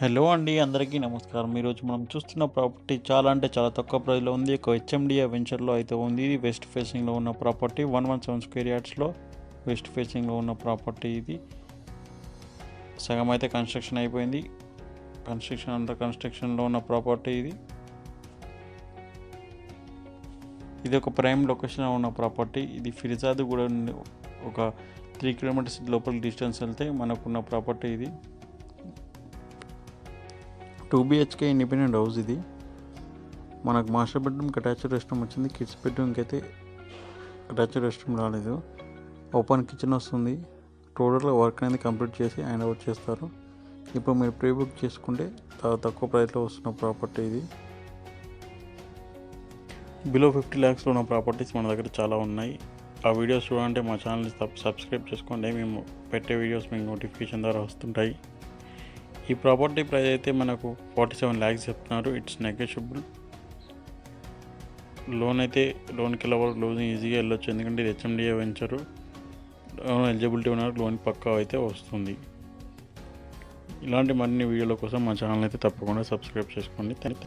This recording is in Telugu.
హలో అండి అందరికీ నమస్కారం. ఈరోజు మనం చూస్తున్న ప్రాపర్టీ చాలా అంటే చాలా తక్కువ ప్రైస్లో ఉంది. ఒక హెచ్ఎండిఏ వెంచర్లో అయితే ఉంది. ఇది వెస్ట్ ఫేసింగ్లో ఉన్న property. One one seven square యార్డ్స్లో west ఫేసింగ్లో ఉన్న ప్రాపర్టీ ఇది. సగం అయితే కన్స్ట్రక్షన్ అయిపోయింది. కన్స్ట్రక్షన్ అండర్ కన్స్ట్రక్షన్లో ఉన్న ప్రాపర్టీ ఇది. ఇది ఒక ప్రైమ్ లొకేషన్లో ఉన్న ప్రాపర్టీ. ఇది ఫిర్జాద్ కూడా ఒక త్రీ కిలోమీటర్స్ లోపల డిస్టెన్స్ వెళ్తే మనకున్న ప్రాపర్టీ ఇది. టూ బిహెచ్కే ఇండిపెండెంట్ హౌస్ ఇది. మనకు మాస్టర్ బెడ్రూమ్కి అటాచ్డ్ రెస్ట్ రూమ్ వచ్చింది. కిడ్స్ బెడ్రూమ్కి అయితే అటాచ్డ్ రెస్ట్ రూమ్ రాలేదు. ఓపెన్ కిచెన్ వస్తుంది. టోటల్గా వర్క్ అనేది కంప్లీట్ చేసి హ్యాండ్ ఓవర్ చేస్తారు. ఇప్పుడు మీరు ప్రీ బుక్ చేసుకుంటే చాలా తక్కువ ప్రైస్లో వస్తున్న ప్రాపర్టీ ఇది. బిలో ఫిఫ్టీ ల్యాక్స్లో ఉన్న ప్రాపర్టీస్ మన దగ్గర చాలా ఉన్నాయి. ఆ వీడియోస్ చూడాలంటే మా ఛానల్ని సబ్స్క్రైబ్ చేసుకోండి. మేము పెట్టే వీడియోస్ మీకు నోటిఫికేషన్ ద్వారా వస్తుంటాయి. ఈ ప్రాపర్టీ ప్రైస్ అయితే మనకు ఫార్టీ సెవెన్ ల్యాక్స్ చెప్తున్నారు. ఇట్స్ నెగోషియబుల్ లోన్ అయితే లోన్కి వెళ్ళే వరకు లోన్ ఈజీగా వెళ్ళొచ్చు. ఎందుకంటే ఇది హెచ్ఎండిఏ వెంచరు లోన్ ఎలిజిబిలిటీ ఉన్నారు లోన్ పక్కా అయితే వస్తుంది. ఇలాంటి మరిన్ని వీడియోల కోసం మా ఛానల్ అయితే తప్పకుండా సబ్స్క్రైబ్ చేసుకోండి. థ్యాంక్